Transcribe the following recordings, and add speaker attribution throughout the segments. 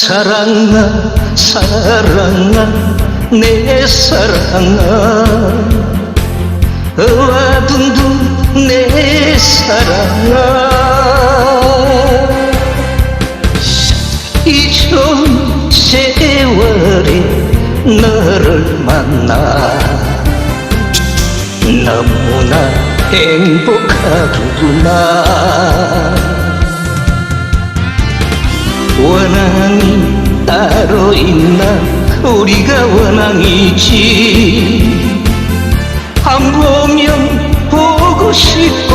Speaker 1: 사랑아 사랑아 내 사랑아. 어와둥둥 내 사랑아. 이 좋은 세월에 너를 만나 너무나 행복하구나 원앙이 따로 있나? 우리가 원앙이지. 안 보면 보고 싶고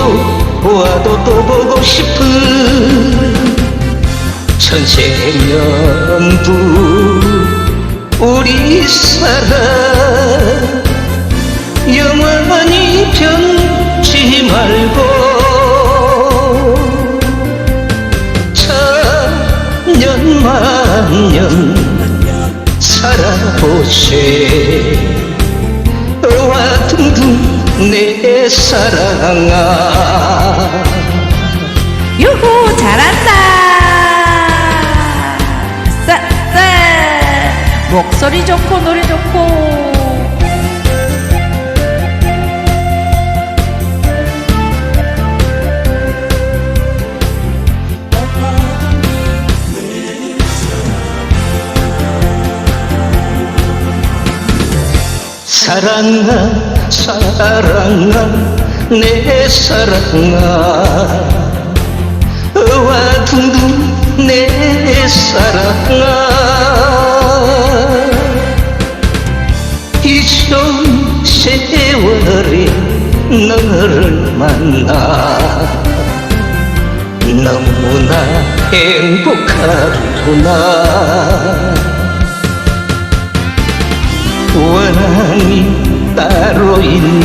Speaker 1: 와도 또 보고 싶은 천생연분. 우리 사랑 살아보세 어와 둥둥 내 사랑아.
Speaker 2: 유후 잘한다. 쎄쎄 목소리 좋고 노래 좋고
Speaker 1: 사랑아 사랑아 내 사랑아. 어와 둥둥 내 사랑아. 이 좋은 세월에 너를 만나 너무나 행복하구나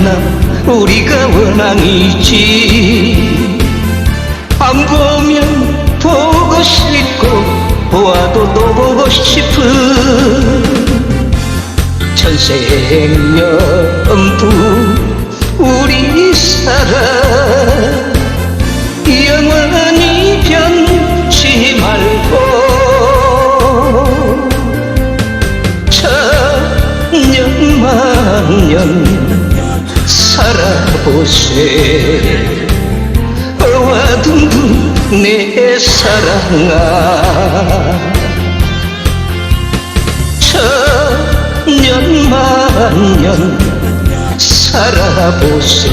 Speaker 1: 있나 우리가 원앙이지. 안 보면 보고 싶고 보아도 또 보고 싶은 천생연분 우리 사랑. 영원히 변치 말고 천년만년 살아보세 어와 둥둥 내 사랑아. 천년 만년 살아보세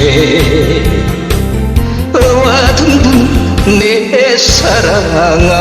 Speaker 1: 어와 둥둥 내 사랑아